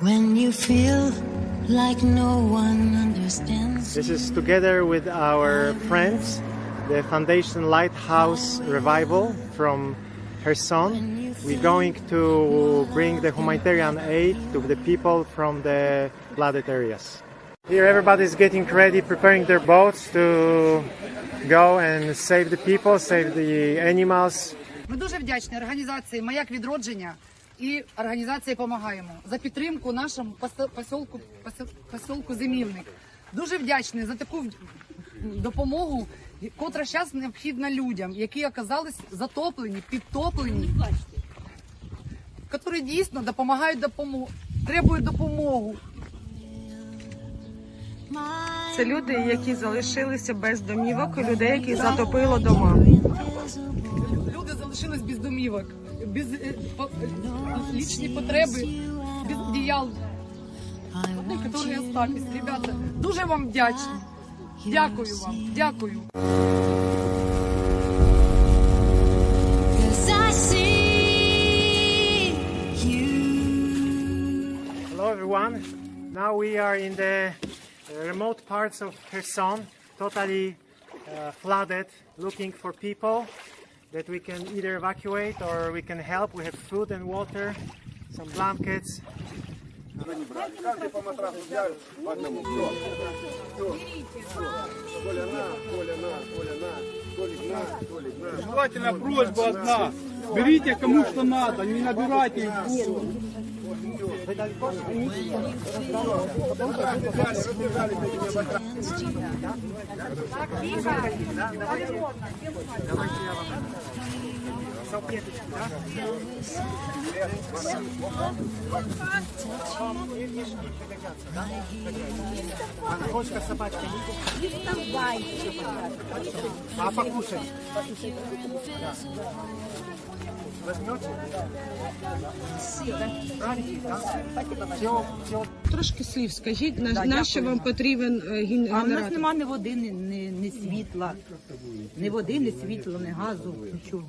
When you feel like no one understands. This is together with our friends, the Foundation Lighthouse Revival from Kherson. We're going to bring the humanitarian aid to the people from the flooded areas. Here, everybody's getting ready, preparing their boats to go and save the people, save the animals. Ми дуже вдячні організації Маяк відродження і організації Помагаємо за підтримку нашому посілку, посілку Зимівник. Дуже вдячні за таку допомогу, котра зараз необхідна людям, які оказались затоплені, підтоплені, які дійсно допомагають допомогу, требують допомогу. Це люди, які залишилися без домівок, людей, які затопило дома. Люди залишились без домівок, без е, е, лічні потреби, без. Одні, які остались. Ребята, дуже вам вдячні. Дякую вам, дякую. Hello, everyone. Now we are in the remote parts of Kherson, totally uh, flooded, looking for people that we can either evacuate or we can help. We have food and water, some blankets. Желательно просьба одна. Берите кому что надо, не набирайте. Давайте я вам. Кошка, собачка. А покушать? Возьмете? Правильно, да? Все, все Трошки слів скажіть, на, на що вам потрібен е, ген- А в нас генератор? нема ні води, ні, ні, ні світла. Ні води, ні світла, ні газу, нічого.